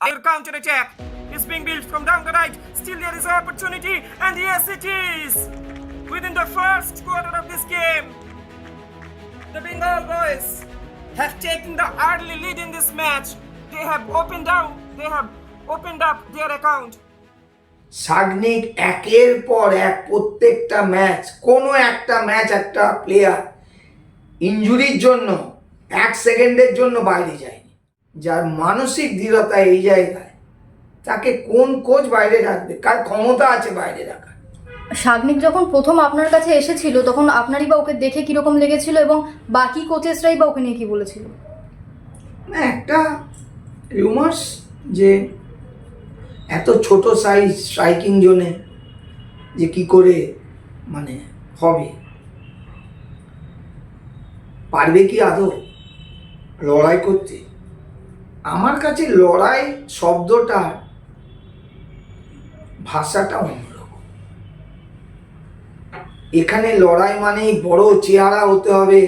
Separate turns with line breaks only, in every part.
Our counter attack is being built from down the right. Still there is an opportunity, and yes, it is. Within the first quarter of this game, the Bengal boys have taken the early lead in this match. They have opened down, they have opened up their account.
Sagnik একের পর এক প্রত্যেকটা match কোনো একটা match একটা player ইঞ্জুরির জন্য এক সেকেন্ডের জন্য বাইরে যায়নি যার মানসিক দৃঢ়তা এই জায়গায় তাকে কোন কোচ বাইরে রাখবে? কার ক্ষমতা আছে বাইরে রাখার?
শাগনিক যখন প্রথম আপনার কাছে এসেছিল তখন আপনারই বা ওকে দেখে কীরকম লেগেছিল এবং বাকি কোচেসরাই বা ওকে নিয়ে কি বলেছিল?
না একটা রিউমার্স যে এত ছোট সাইজ স্ট্রাইকিং জোনে যে কি করে মানে হবে। পারবে কি আদৌ? লড়াই করতে? আমার কাছে লড়াই শব্দটার ভাষাটা অন্যরকম। এখানে লড়াই মানেই বড় চেহারা হতে হবে।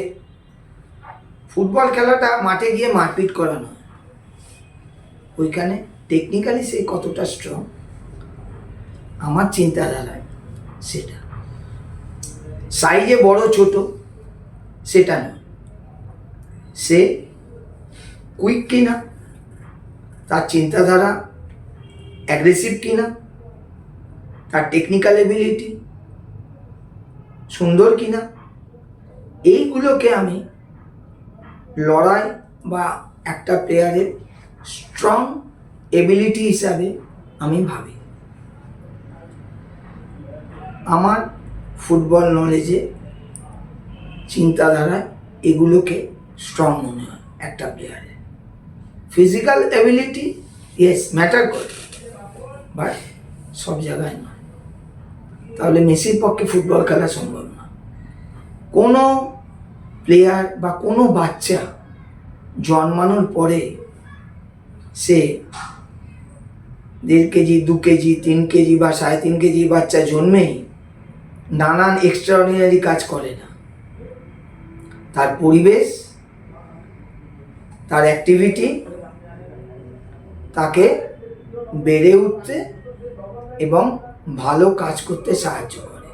ফুটবল খেলাটা মাঠে গিয়ে মারপিট করা নয়। ওইখানে টেকনিক্যালি সে কতটা স্ট্রং আমার চিন্তাধারায় সেটা। সাইজে বড় ছোট, সেটা নয়। সে কুইক কিনা তার চিন্তাধারা অ্যাগ্রেসিভ কিনা, তার টেকনিক্যাল এবিলিটি সুন্দর কিনা, এইগুলোকে আমি লড়াই বা একটা প্লেয়ারের স্ট্রং এবিলিটি হিসাবে আমি ভাবি। আমার ফুটবল নলেজে চিন্তাধারায় এগুলোকে স্ট্রং মনে হয় একটা প্লেয়ারের ফিজিক্যাল এবিলিটি ইয়েস ম্যাটার করে বাট সব জায়গায় নয়। তাহলে মেসির পক্ষে ফুটবল খেলা সম্ভব না। কোনো প্লেয়ার বা কোনো বাচ্চা জন্মানোর পরে সে দেড় কেজি, দু কেজি, তিন কেজি বা সাড়ে তিন কেজি বাচ্চা জন্মেই নানান এক্সট্রাঅর্ডিনারি কাজ করে না। তার পরিবেশ, তার অ্যাক্টিভিটি তাকে বেড়ে উঠতে এবং ভালো কাজ করতে সাহায্য করে।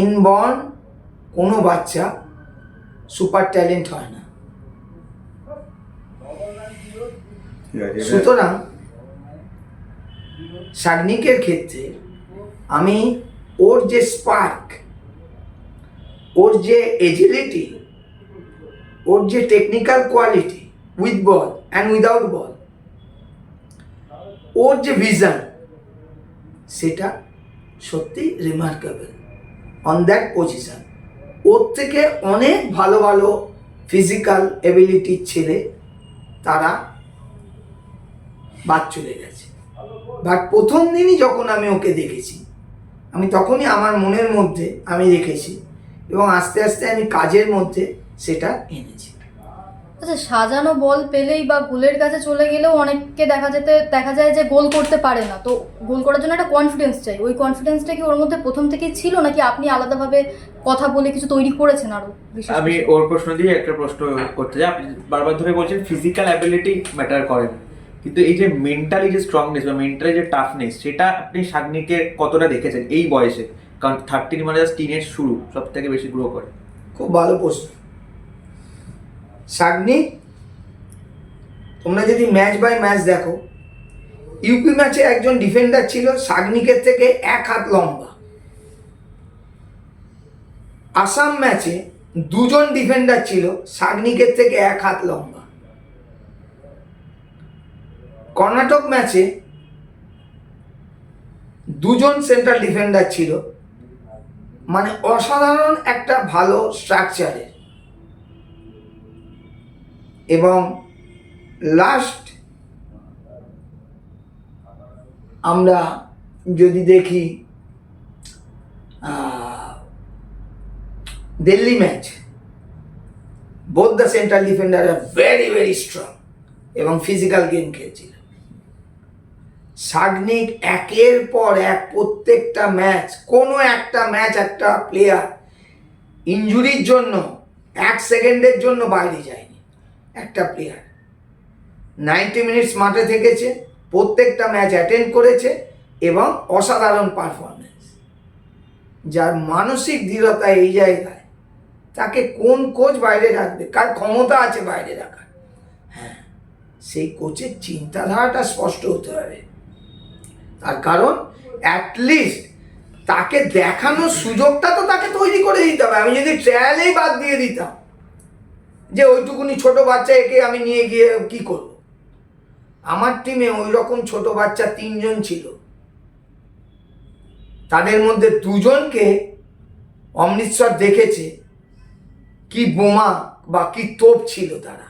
ইনবর্ন কোনো বাচ্চা সুপার ট্যালেন্ট হয় না। সুতরাং সাগনিকের ক্ষেত্রে আমি ওর যে স্পার্ক, ওর যে এজিলিটি ওর যে technical quality with ball and without ball ওর যে ভিশন সেটা সত্যি রিমার্কেবল অন দ্যাট পজিশন ওর থেকে অনেক ভালো ভালো ফিজিক্যাল এবিলিটির ছেলে, তারা বাদ চলে গেছে। বাট প্রথম দিনই যখন আমি ওকে দেখেছি, আমি তখনই আমার মনের মধ্যে আমি রেখেছি এবং আস্তে আস্তে আমি কাজের মধ্যে সেটা এনেছি।
আচ্ছা সাজানো বল পেলেই বা গোলের কাছে চলে গেলেও অনেককে দেখা যেতে দেখা যায় যে গোল করতে পারে না। তো গোল করার জন্য একটা কনফিডেন্স চাই। ওই কনফিডেন্সটা কি ওর মধ্যে প্রথম থেকেই ছিল নাকি আপনি আলাদাভাবে কথা বলে কিছু তৈরি করেছেন আরও
আমি ওর প্রশ্ন দিয়ে একটা প্রশ্ন করতে চাই। আপনি বারবার ধরে বলছেন ফিজিক্যাল অ্যাবিলিটি ম্যাটার করে কিন্তু এই যে মেন্টালি যে স্ট্রংনেস বা মেন্টালি যে টাফনেস সেটা আপনি সাগনিকে কতটা দেখেছেন এই বয়সে? কারণ থার্টিন মানে জাস্ট টিনের শুরু সব থেকে বেশি গ্রো করে।
খুব ভালো প্রশ্ন। সাগনি, তোমরা যদি ম্যাচ বাই ম্যাচ দেখো ইউপি ম্যাচে একজন ডিফেন্ডার ছিল সাগনিকের থেকে এক হাত লম্বা। আসাম ম্যাচে দুজন ডিফেন্ডার ছিল সাগনিকের থেকে এক হাত লম্বা। কর্ণাটক ম্যাচে দুজন সেন্ট্রাল ডিফেন্ডার ছিল। মানে অসাধারণ একটা ভালো স্ট্রাকচারের এবং লাস্ট আমরা যদি দেখি Delhi match both the central defender very very strong এবং ফিজিক্যাল গেম খেলছিল। সাগনিক একের পর এক প্রত্যেকটা ম্যাচ কোনো একটা ম্যাচ একটা প্লেয়ার ইঞ্জুরির জন্য এক সেকেন্ডের জন্য বাইরে যায়নি একটা প্লেয়ার নাইনটি মিনিটস মাঠে থেকেছে, প্রত্যেকটা ম্যাচ অ্যাটেন্ড করেছে এবং অসাধারণ পারফরমেন্স যার মানসিক দৃঢ়তা এই জায়গায়, তাকে কোন কোচ বাইরে রাখবে? কার ক্ষমতা আছে বাইরে রাখার? হ্যাঁ সেই কোচের চিন্তাধারাটা স্পষ্ট হতে হবে। তার কারণ অ্যাটলিস্ট তাকে দেখানোর সুযোগটা তো তাকে তৈরি করে দিতে হবে। আমি যদি ট্রায়ালেই বাদ দিয়ে দিতাম যে ওইটুকুনি ছোট বাচ্চা একে আমি নিয়ে গিয়ে কি করব? আমার টিমে ওই রকম ছোট বাচ্চা তিনজন ছিল। তাদের মধ্যে দুজনকে অমৃতসর দেখেছে কি বোমা বা কি তোপ ছিল তারা।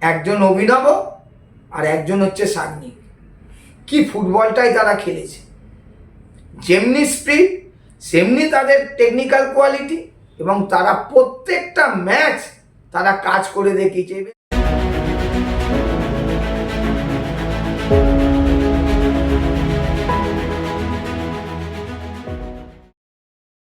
একজন অভিনব আর একজন হচ্ছে সাগ্নিক। কি ফুটবলটাই তারা খেলেছে। যেমনি স্পিড সেমনি তাদের টেকনিক্যাল কোয়ালিটি এবং তারা প্রত্যেকটা ম্যাচ তারা কাজ করে দেখিয়েছে।